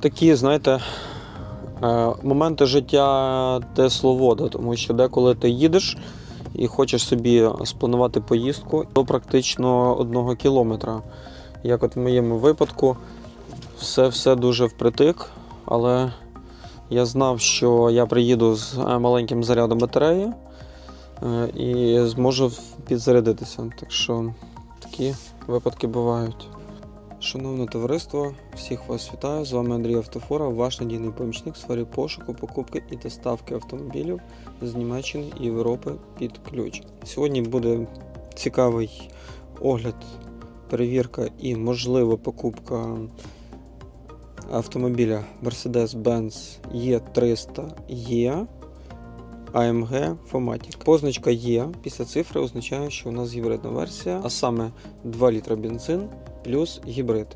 такі, знаєте, е, моменти життя тесловода, тому що деколи ти їдеш і хочеш собі спланувати поїздку до практично одного кілометра. Як от в моєму випадку, все, все дуже впритик, але я знав, що я приїду з е, маленьким зарядом батареї е, і зможу підзарядитися. Так що такі випадки бувають. Шановне товариство, всіх вас вітаю. З вами Андрій Автофора, ваш надійний помічник в сфері пошуку, покупки і доставки автомобілів з Німеччини і Європи під ключ. Сьогодні буде цікавий огляд, перевірка і можлива покупка автомобіля Mercedes-Benz E300E AMG Fomatic. Позначка Е після цифри означає, що у нас гібридна версія, а саме 2 літра бензин плюс гібрид,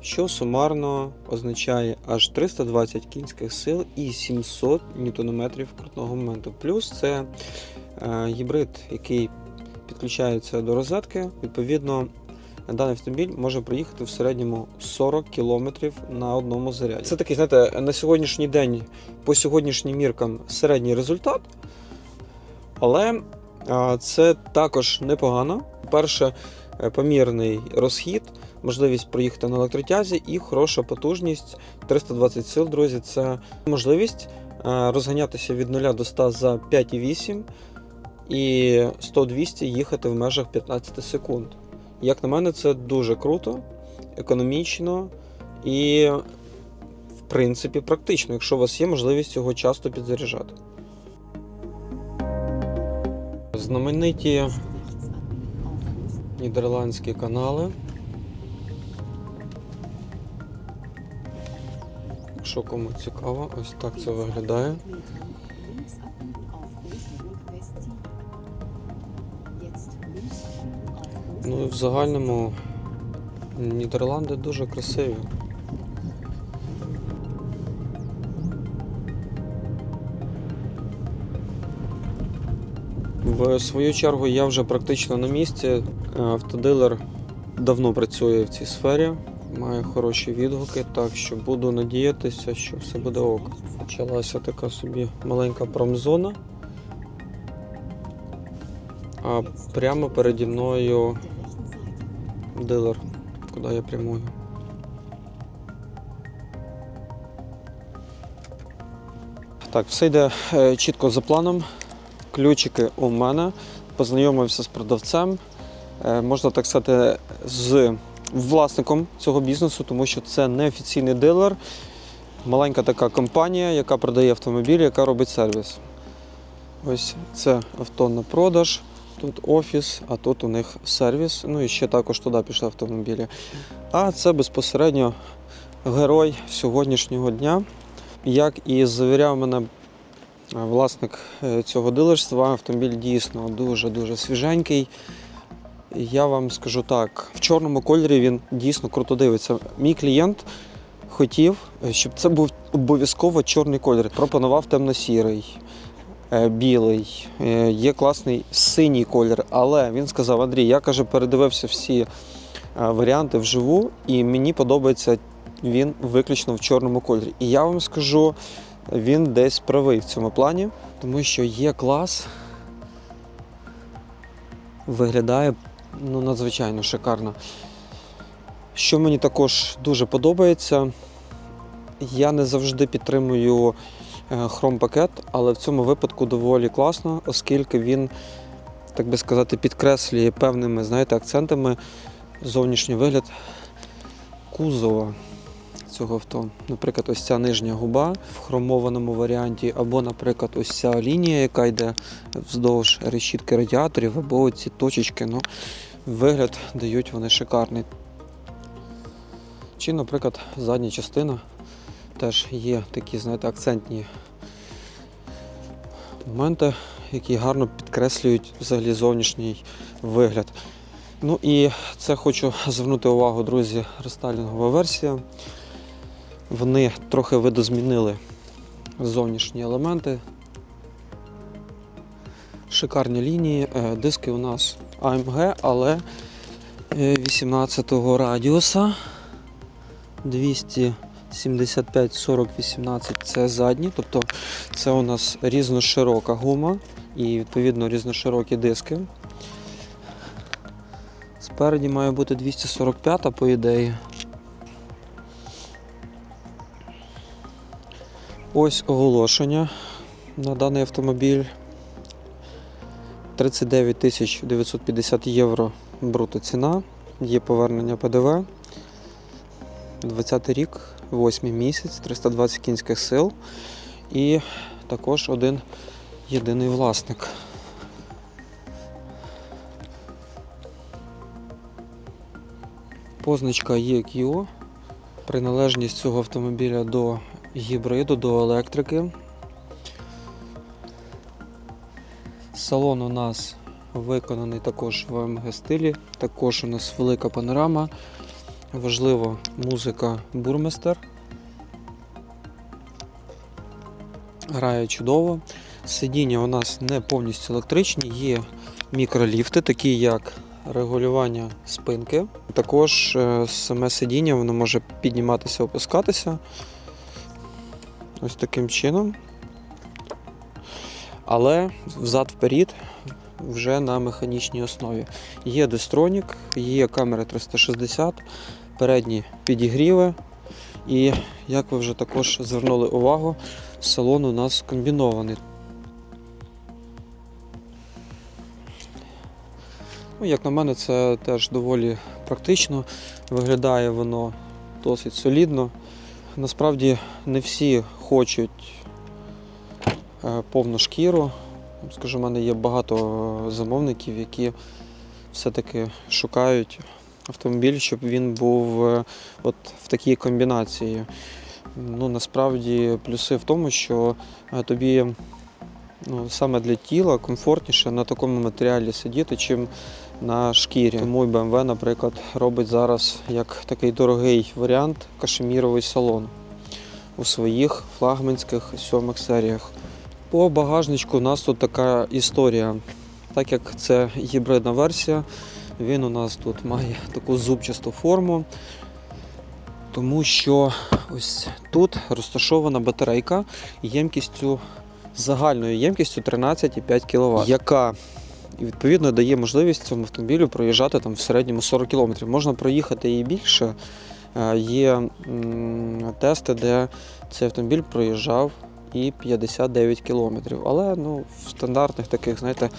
що сумарно означає аж 320 кінських сил і 700 ньютонометрів крутного моменту. Плюс це е, гібрид, який підключається до розетки. Відповідно, даний автомобіль може проїхати в середньому 40 км на одному заряді. Це такий, знаєте, на сьогоднішній день, по сьогоднішнім міркам, середній результат. Але це також непогано. Перше, е, помірний розхід, можливість проїхати на електротязі і хороша потужність 320 сил, друзі. Це можливість е, розганятися від 0 до 100 за 5,8 і 100-200 їхати в межах 15 секунд. Як на мене, це дуже круто, економічно і, в принципі, практично, якщо у вас є можливість його часто підзаряджати. Знамениті нідерландські канали. Якщо кому цікаво, ось так це виглядає. Ну і в загальному Нідерланди дуже красиві. В свою чергу я вже практично на місці. Автодилер давно працює в цій сфері, має хороші відгуки, так що буду надіятися, що все буде ок. Почалася така собі маленька промзона. А прямо переді мною дилер, куди я прямую. Так, все йде е, чітко за планом. Ключики у мене. Познайомився з продавцем. Е, можна так сказати, з власником цього бізнесу, тому що це неофіційний дилер, маленька така компанія, яка продає автомобілі, яка робить сервіс. Ось це авто на продаж. Тут офіс, а тут у них сервіс. Ну і ще також туди пішли автомобілі. А це безпосередньо герой сьогоднішнього дня. Як і завіряв мене е, власник е, цього дилерства, автомобіль дійсно дуже-дуже свіженький. Я вам скажу так, в чорному кольорі він дійсно круто дивиться. Мій клієнт хотів, е, щоб це був обов'язково чорний колір. Пропонував темно-сірий білий, е, є класний синій колір. Але він сказав: Андрій, я каже, передивився всі е, варіанти вживу, і мені подобається він виключно в чорному кольорі. І я вам скажу, він десь правий в цьому плані, тому що є клас, виглядає ну, надзвичайно шикарно. Що мені також дуже подобається, я не завжди підтримую е, хром-пакет, але в цьому випадку доволі класно, оскільки він, так би сказати, підкреслює певними знаєте, акцентами зовнішній вигляд кузова цього авто. Наприклад, ось ця нижня губа в хромованому варіанті, або, наприклад, ось ця лінія, яка йде вздовж решітки радіаторів, або ці точечки. Ну, вигляд дають вони шикарний. Чи, наприклад, задня частина теж є такі, знаєте, акцентні моменти, які гарно підкреслюють взагалі зовнішній вигляд. Ну і це хочу звернути увагу, друзі, рестайлінгова версія. Вони трохи видозмінили зовнішні елементи. Шикарні лінії. Е, Диски у нас AMG, але е, 18-го радіуса 200 75 40 18 це задні, тобто це у нас різноширока гума і відповідно різноширокі диски. Спереді має бути 245 по ідеї. Ось оголошення на даний автомобіль. 39 950 євро бруто ціна. Є повернення ПДВ. 20 рік, 8 місяць, 320 кінських сил і також один єдиний власник. Позначка Kia. Приналежність цього автомобіля до гібриду, до електрики. Салон у нас виконаний також в АМГ стилі. Також у нас велика панорама. Важливо музика бурмистер. Грає чудово. Сидіння у нас не повністю електричні, є мікроліфти, такі як регулювання спинки. Також е, саме сидіння воно може підніматися, опускатися. Ось таким чином. Але взад-вперед вже на механічній основі. Є дистронік, є камера 360, передні підігріви. І як ви вже також звернули увагу, салон у нас комбінований. Ну, як на мене, це теж доволі практично. Виглядає воно досить солідно. Насправді не всі хочуть е, повну шкіру. Скажу, в мене є багато замовників, які все-таки шукають автомобіль, щоб він був е, от в такій комбінації. Ну, насправді плюси в тому, що е, тобі ну, саме для тіла комфортніше на такому матеріалі сидіти, чим на шкірі. Тому і BMW, наприклад, робить зараз як такий дорогий варіант кашеміровий салон у своїх флагманських сьомих серіях. По багажничку у нас тут така історія. Так як це гібридна версія, він у нас тут має таку зубчасту форму, тому що ось тут розташована батарейка ємкістю загальною ємкістю 13,5 кВт, яка відповідно дає можливість цьому автомобілю проїжджати там в середньому 40 км. Можна проїхати і більше. Е, Є тести, де цей автомобіль проїжджав і 59 кілометрів. Але ну, в стандартних таких, знаєте,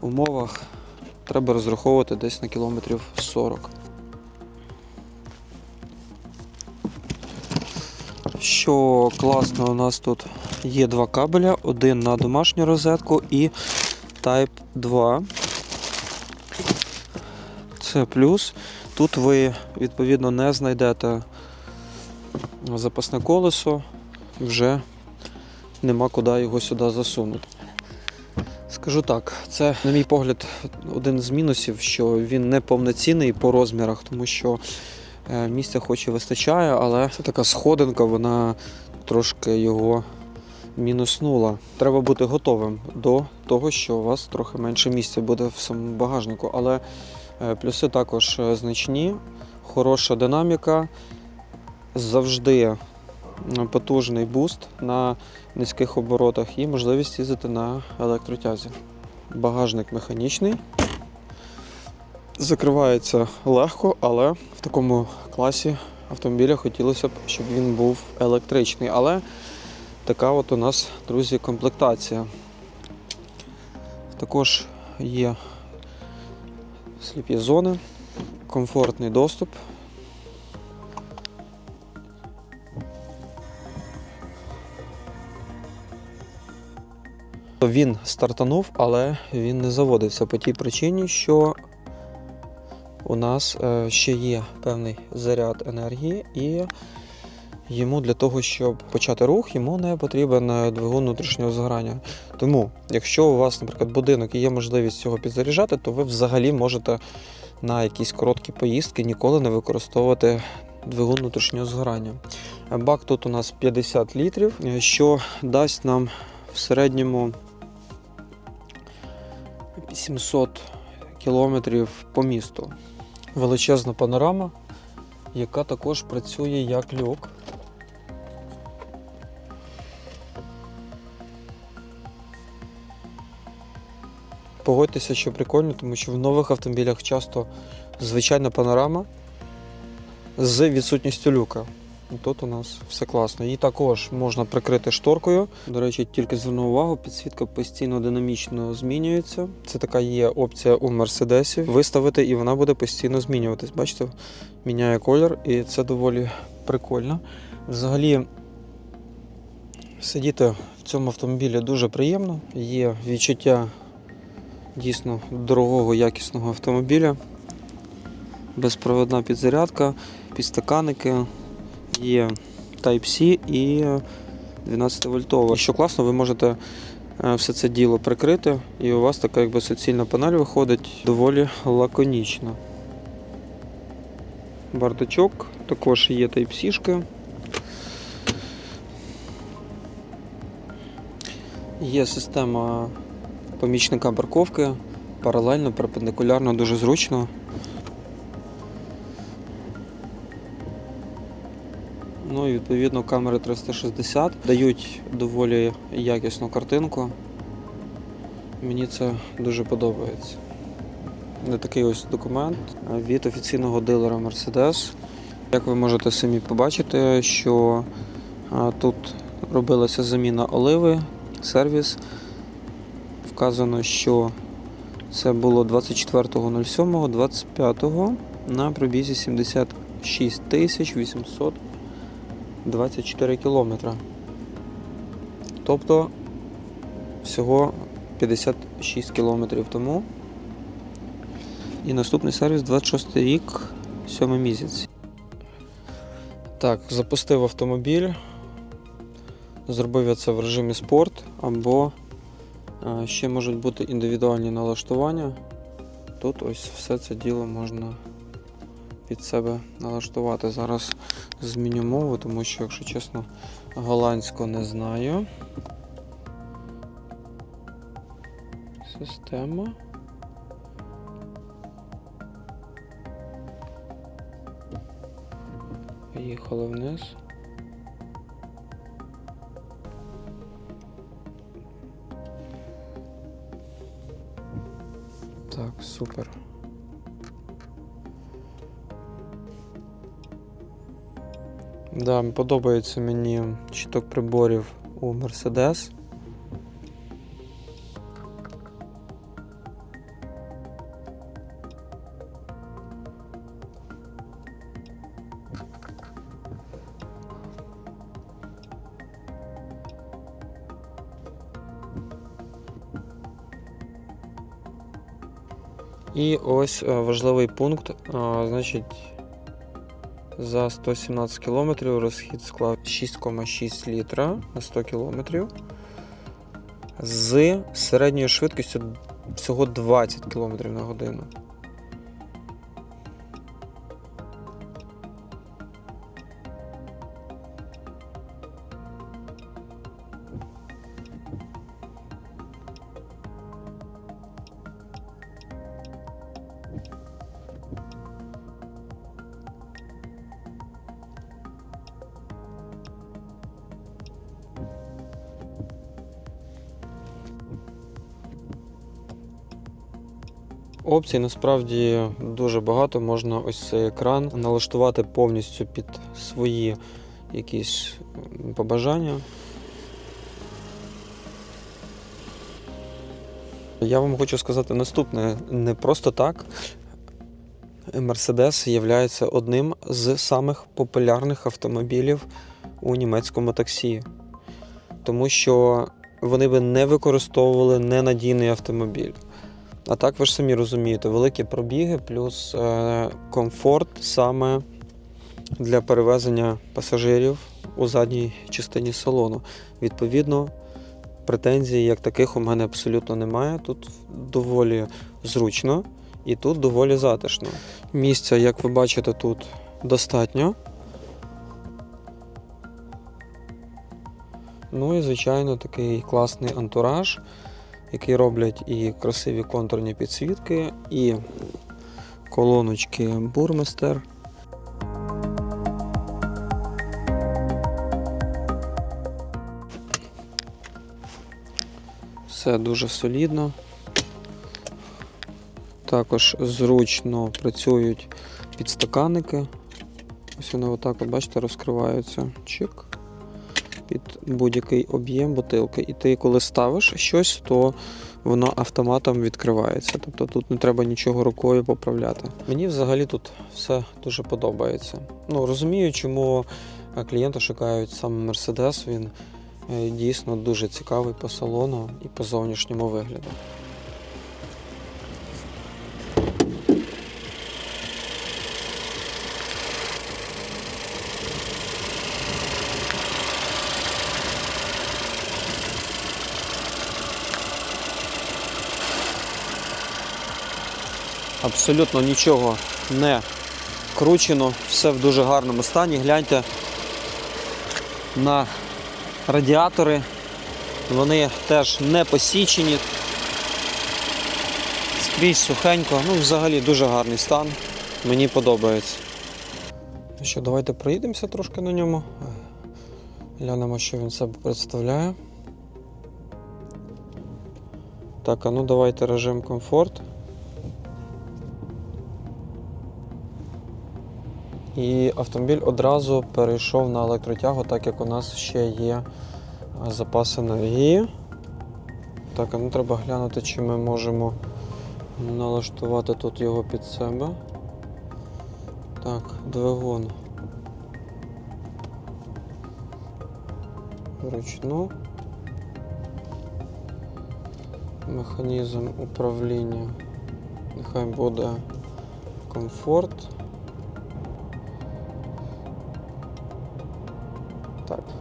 умовах треба розраховувати десь на кілометрів 40. Що класно, у нас тут є два кабеля, один на домашню розетку і Type 2. Це плюс. Тут ви відповідно не знайдете запасне колесо, вже нема куди його сюди засунути. Скажу так, це, на мій погляд, один з мінусів, що він не повноцінний по розмірах, тому що е, місця хоч і вистачає, але це така сходинка, вона трошки його мінуснула. Треба бути готовим до того, що у вас трохи менше місця буде в самому багажнику. Але е, плюси також е, значні, хороша динаміка, завжди потужний буст на низьких оборотах і можливість їздити на електротязі. Багажник механічний. Закривається легко, але в такому класі автомобіля хотілося б, щоб він був електричний. Але така от у нас, друзі, комплектація. Також є сліпі зони, комфортний доступ. Він стартанув, але він не заводився по тій причині, що у нас е, ще є певний заряд енергії, і йому для того, щоб почати рух, йому не потрібен е, двигун внутрішнього згорання. Тому, якщо у вас, наприклад, будинок і є можливість цього підзаряджати, то ви взагалі можете на якісь короткі поїздки ніколи не використовувати двигун внутрішнього згорання. Бак тут у нас 50 літрів, е, що дасть нам в середньому 700 кілометрів по місту. Величезна панорама, яка також працює як люк. Погодьтеся, що прикольно, тому що в нових автомобілях часто звичайна панорама з відсутністю люка. Тут у нас все класно. Її також можна прикрити шторкою. До речі, тільки зверну увагу, підсвітка постійно динамічно змінюється. Це така є опція у мерседесів. Виставити і вона буде постійно змінюватись. Бачите, міняє колір, і це доволі прикольно. Взагалі, сидіти в цьому автомобілі дуже приємно. Є відчуття дійсно дорогого, якісного автомобіля. Безпроводна підзарядка, підстаканники, є Type-C і 12 вольтова. Що класно, ви можете е, все це діло прикрити, і у вас така якби суцільна панель виходить доволі лаконічно. Бардачок, також є Type-C. Є система помічника парковки, паралельно, перпендикулярно, дуже зручно. ну і відповідно камери 360 дають доволі якісну картинку. Мені це дуже подобається. Не такий ось документ від офіційного дилера Mercedes. Як ви можете самі побачити, що тут робилася заміна оливи, сервіс. Вказано, що це було 24.07.25 на пробізі 76 800 24 кілометра. Тобто всього 56 кілометрів тому. І наступний сервіс 26 рік, 7 місяць. Так, запустив автомобіль. Зробив я це в режимі спорт, або е, ще можуть бути індивідуальні налаштування. Тут ось все це діло можна під себе налаштувати. Зараз зміню мову, тому що, якщо чесно, голландську не знаю. Система. Поїхали вниз. Так, супер. Да, подобається мені щиток приборів у Mercedes. І ось е, важливий пункт. а, Значить, за 117 км розхід склав 6,6 літра на 100 км з середньою швидкістю всього 20 км на годину. Опцій насправді дуже багато. Можна ось цей екран налаштувати повністю під свої якісь побажання. Я вам хочу сказати наступне: не просто так. Mercedes є одним з самих популярних автомобілів у німецькому таксі, тому що вони би не використовували ненадійний автомобіль. А так ви ж самі розумієте, великі пробіги плюс е, комфорт саме для перевезення пасажирів у задній частині салону. Відповідно, претензій як таких у мене абсолютно немає. Тут доволі зручно і тут доволі затишно. Місця, як ви бачите, тут достатньо. Ну і, звичайно, такий класний антураж який роблять і красиві контурні підсвітки, і колоночки бурмистер. Все дуже солідно. Також зручно працюють підстаканники. Ось вони отак, бачите, розкриваються. Чик. Під будь-який об'єм бутилки. І ти, коли ставиш щось, то воно автоматом відкривається. Тобто тут не треба нічого рукою поправляти. Мені взагалі тут все дуже подобається. Ну, розумію, чому е, клієнти шукають саме Mercedes. Він е, дійсно дуже цікавий по салону і по зовнішньому вигляду. Абсолютно нічого не кручено, все в дуже гарному стані. Гляньте на радіатори. Вони теж не посічені. Скрізь сухенько. Ну, взагалі дуже гарний стан. Мені подобається. Ну Що, давайте проїдемося трошки на ньому. Глянемо, що він себе представляє. Так, а ну давайте режим комфорт. І автомобіль одразу перейшов на електротягу, так як у нас ще є а, запас енергії. Так, а ну треба глянути, чи ми можемо налаштувати тут його під себе. Так, двигун. Вручну. Механізм управління. Нехай буде комфорт.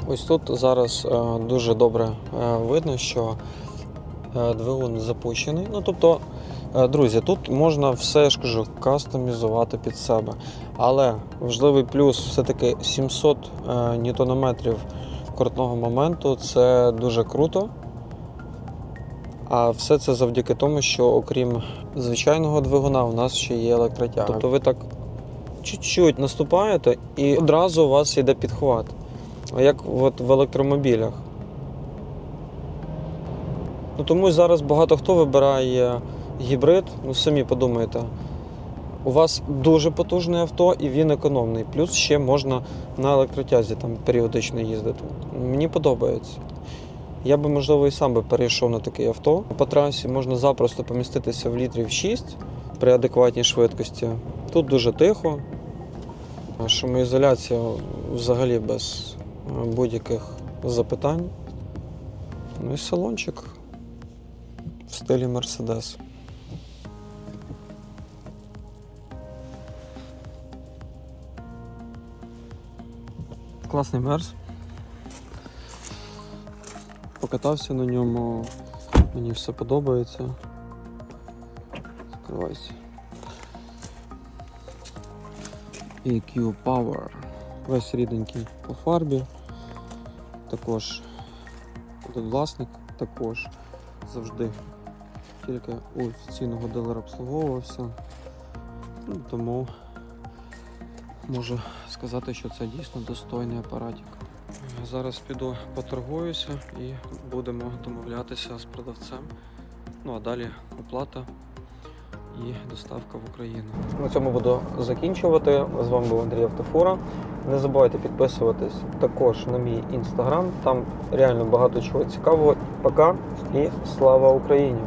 Ось тут зараз е, дуже добре е, видно, що е, двигун запущений. Ну, тобто, друзі, тут можна все я ж кажу, кастомізувати під себе. Але важливий плюс все-таки 700 е, ньютонометрів крутного моменту це дуже круто. А все це завдяки тому, що окрім звичайного двигуна, у нас ще є електротяга. Тобто ви так чуть-чуть наступаєте і одразу у вас йде підхват. Як от в електромобілях. Ну, тому зараз багато хто вибирає гібрид, ну самі подумайте. У вас дуже потужне авто і він економний. Плюс ще можна на електротязі там періодично їздити. Мені подобається. Я би, можливо, і сам би перейшов на таке авто. По трасі можна запросто поміститися в літрів 6 при адекватній швидкості. Тут дуже тихо. Шумоізоляція взагалі без будь-яких запитань. Ну і салончик в стилі Mercedes. Класний мерз. Покатався на ньому, мені все подобається. Закривайся. EQ Power. Весь рідненький по фарбі. Також власник також завжди тільки у офіційного дилера обслуговувався. Ну, тому можу сказати, що це дійсно достойний апаратик. Зараз піду поторгуюся і будемо домовлятися з продавцем. Ну а далі оплата і доставка в Україну. На цьому буду закінчувати. З вами був Андрій Автофура. Не забувайте підписуватись також на мій інстаграм. Там реально багато чого цікавого. Пока і слава Україні!